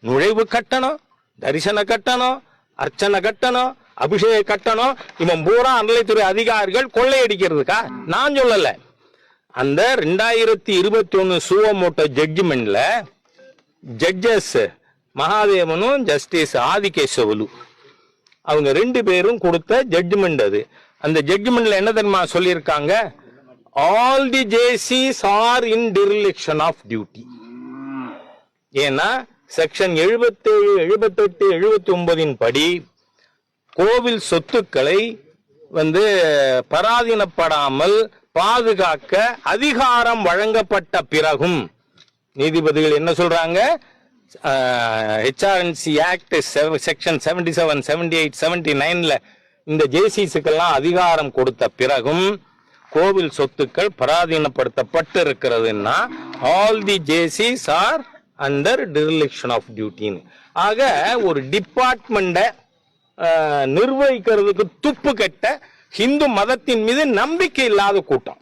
நுழைவு கட்டணம் தரிசன கட்டணம் அர்ச்சனை கட்டணம் அபிஷேக கட்டணம். இவன் பூரா அறநிலைத்துறை அதிகாரிகள் கொள்ளையடிக்கிறதுக்கா? நான் சொல்லல. அந்த ரெண்டாயிரத்தி இருபத்தி ஒன்னு சுவமோட்டோ ஜட்ஜ்மெண்ட்ல ஜட்ஜஸ் மகாதேவனும் ஜஸ்டிஸ் ஆதிகேசவலு. அவங்க ரெண்டு பேரும் கொடுத்த ஜட்ஜ்மெண்ட் அது. அந்த ஜட்ஜ்மெண்ட்ல என்ன தெரியுமா சொல்லியிருக்காங்க? All the Jaycees are in dereliction of duty ஏன்னா செக்ஷன் எழுபத்தேழு எழுபத்தெட்டு எழுபத்தி ஒன்பதின் படி கோவில் சொத்துக்களை வந்து பராதீனப்படாமல் பாதுகாக்க அதிகாரம் வழங்கப்பட்ட பிறகும் நீதிபதிகள் என்ன சொல்றாங்க? HRNC act section seventy seven seventy eight seventy நைன்ல இந்த ஜேசிஸுக்கெல்லாம் அதிகாரம் கொடுத்த பிறகும் கோவில் சொத்துக்கள் பராதீனப்படுத்தப்பட்டு இருக்கிறதுன்னா ஆல் தி ஜேசிஸ் ஆர் அண்டர் டிரிலிக்ஷன் ஆஃப் டியூட்டின்னு ஆக ஒரு டிபார்ட்மெண்ட்டை நிர்வகிக்கிறதுக்கு துப்பு கட்ட ஹிந்து மதத்தின் மீது நம்பிக்கை இல்லாத கூட்டம்.